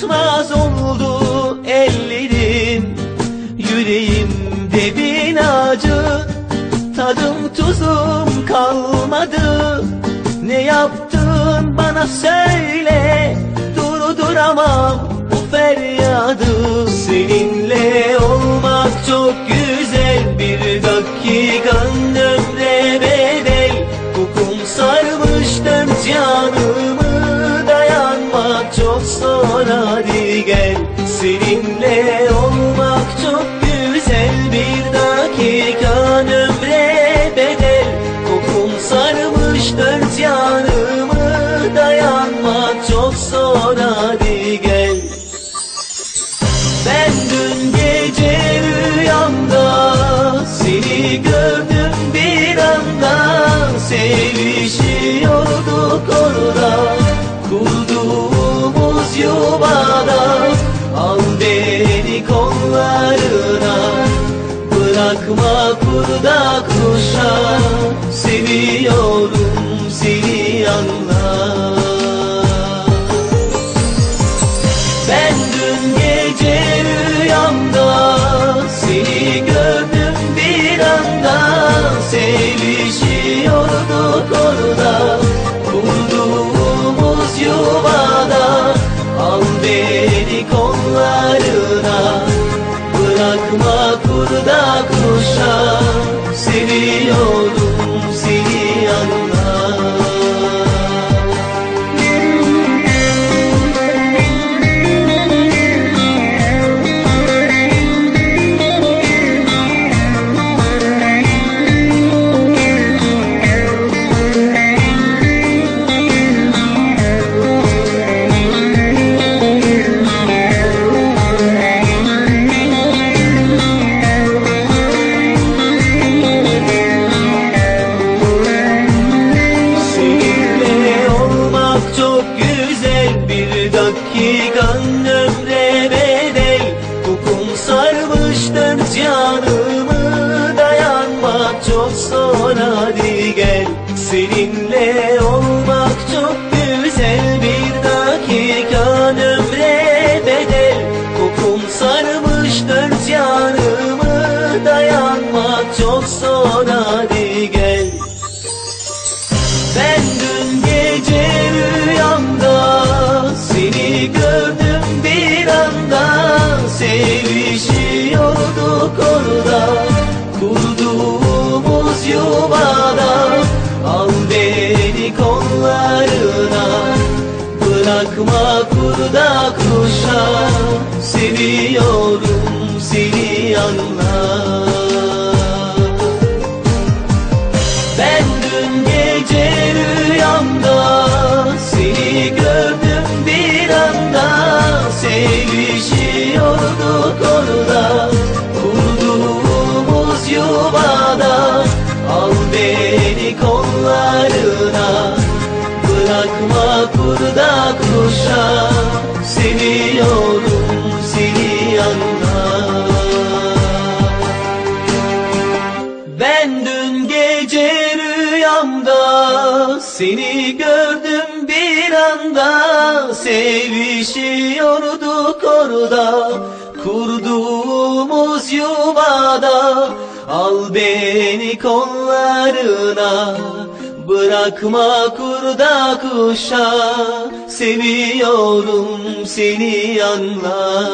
Tutmaz oldu ellerin Yüreğimde bin acı. Tadım tuzum kalmadı Ne yaptın bana söyle. Durduramam bu feryadı Seninle olmak çok güzel Zor hadi gel Seninle olmak çok güzel. Bir dakikan ömre bedel Kokum sarmış dört yanımı Dayanmak çok zor yuvada Al beni kollarına bırakma kurda kuşa. Seviyorum kurda kuşa Seviyorum dört yanımı Dayanmak çok zor. Hadi gel Seninle olmak bırakma kurda kuşa Seviyorum seni anla ben dün gece rüyamda seni gördüm bir anda. Sevişiyorduk orada bırakma kurda kuşa Seviyorum seni anla ben dün gece rüyamda seni gördüm bir anda. Sevişiyorduk orada kurduğumuz yuvada. Al beni kollarına bırakma kurda kuşa Seviyorum seni anla